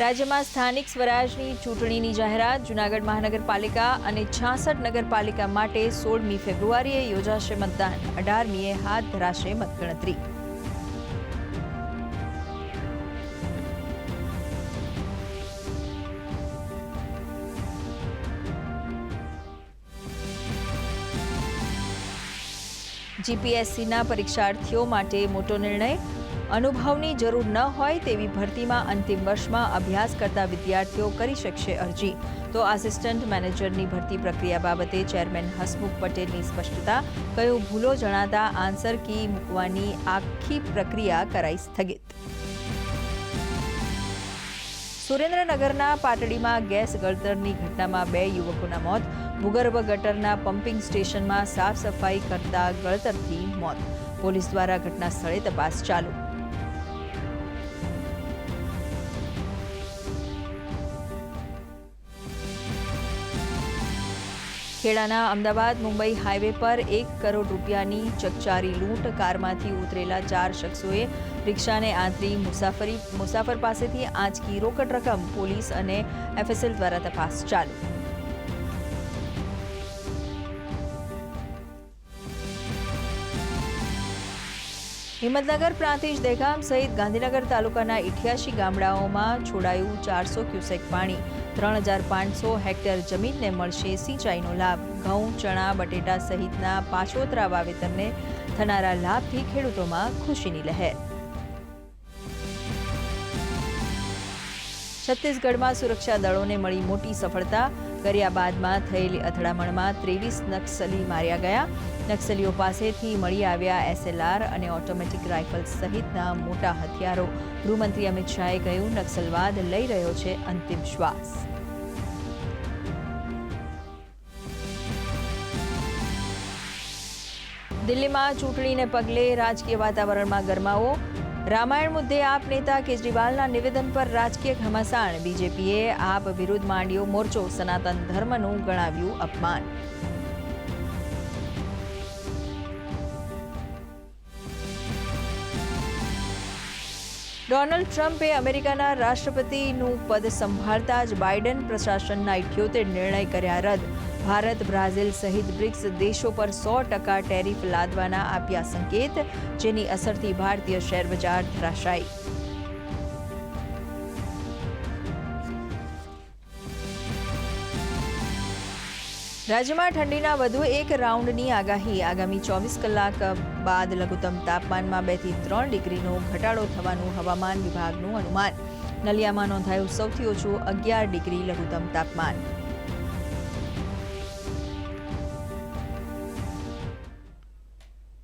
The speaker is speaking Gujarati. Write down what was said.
રાજ્યમાં સ્થાનિક સ્વરાજની ચૂંટણીની જાહેરાત, જૂનાગઢ મહાનગરપાલિકા અને છાસઠ નગરપાલિકા માટે સોળમી ફેબ્રુઆરીએ યોજાશે મતદાન. અઢારમીએ હાથ ધરાશે મતગણતરી. જીપીએસસીના પરીક્ષાર્થીઓ માટે મોટો નિર્ણય. અનુભવની જરૂર ન હોય તેવી ભરતીમાં અંતિમ વર્ષમાં અભ્યાસ કરતા વિદ્યાર્થીઓ કરી શકશે અરજી. તો આસિસ્ટન્ટ મેનેજરની ભરતી પ્રક્રિયા બાબતે ચેરમેન હસમુખ પટેલની સ્પષ્ટતા, કયું ભૂલો જણાતા આન્સર કી મૂકવાની આખી પ્રક્રિયા કરાઈ સ્થગિત. સુરેન્દ્રનગરના પાટડીમાં ગેસ ગળતરની ઘટનામાં બે યુવકોના મોત, ભૂગર્ભ ગટરના પમ્પિંગ સ્ટેશનમાં સાફ સફાઈ કરતા ગળતરથી મોત. પોલીસ દ્વારા ઘટના સ્થળે તપાસ ચાલુ. ખેડાના અમદાવાદ મુંબઈ હાઈવે પર એક કરોડ રૂપિયાની ચકચારી લૂંટ કારમાંથી ઉતરેલા ચાર શખ્સોએ રિક્ષાને આંતરી મુસાફરી મુસાફર પાસેથી આંચકી રોકડ રકમ પોલીસ અને એફએસએલ દ્વારા તપાસ ચાલુ. હિંમતનગર પ્રાંતિજ દહેગામ સહિત ગાંધીનગર તાલુકાના ઇઠ્યાસી ગામડાઓમાં છોડાયું ચારસો ક્યુસેક પાણી. ત્રણ હજાર પાંચસો હેક્ટર જમીનને મળશે સિંચાઈનો લાભ. ઘઉં, ચણા, બટેટા સહિતના પાછોતરા વાવેતરને થનારા લાભથી ખેડૂતોમાં ખુશીની લહેર. છત્તીસગઢમાં સુરક્ષા દળોને મળી મોટી સફળતા. ગરિયાબાદમાં થયેલી અથડામણમાં ત્રેવીસ નક્સલી માર્યા ગયા. નક્સલીઓ પાસેથી મળી આવ્યા એસએલઆર અને ઓટોમેટિક રાઇફલ સહિતના મોટા હથિયારો. ગૃહમંત્રી અમિત શાહે કહ્યું, નક્સલવાદ લઈ રહ્યો છે અંતિમ શ્વાસ. દિલ્હીમાં ચૂંટણીને પગલે રાજકીય વાતાવરણમાં ગરમાવો. રામાયણ મુદ્દે આપ નેતા કેજરીવાલના નિવેદન પર રાજકીય ઘમાસાણ. બીજેપીએ આપ વિરુદ્ધ માંડ્યો મોરચો. સનાતન ધર્મનું ગણાવ્યું અપમાન. ડોનાલ્ડ ટ્રમ્પે અમેરિકાના રાષ્ટ્રપતિનું પદ સંભાળતા જ બાઇડન પ્રશાસનના ઇઠ્યોતેર નિર્ણય કર્યા રદ. ભારત, બ્રાઝિલ સહિત બ્રિક્સ દેશો પર સો ટકા ટેરિફ લાદવાના આપ્યા સંકેત, જેની અસરથી ભારતીય શેરબજાર ધરાશાયી. રાજ્યમાં ઠંડીના વધુ એક રાઉન્ડની આગાહી. આગામી ચોવીસ કલાક બાદ લઘુત્તમ તાપમાનમાં બેથી ત્રણ ડિગ્રીનો ઘટાડો થવાનું હવામાન વિભાગનું અનુમાન. નલિયામાં નોંધાયું સૌથી ઓછું અગિયાર ડિગ્રી લઘુત્તમ તાપમાન.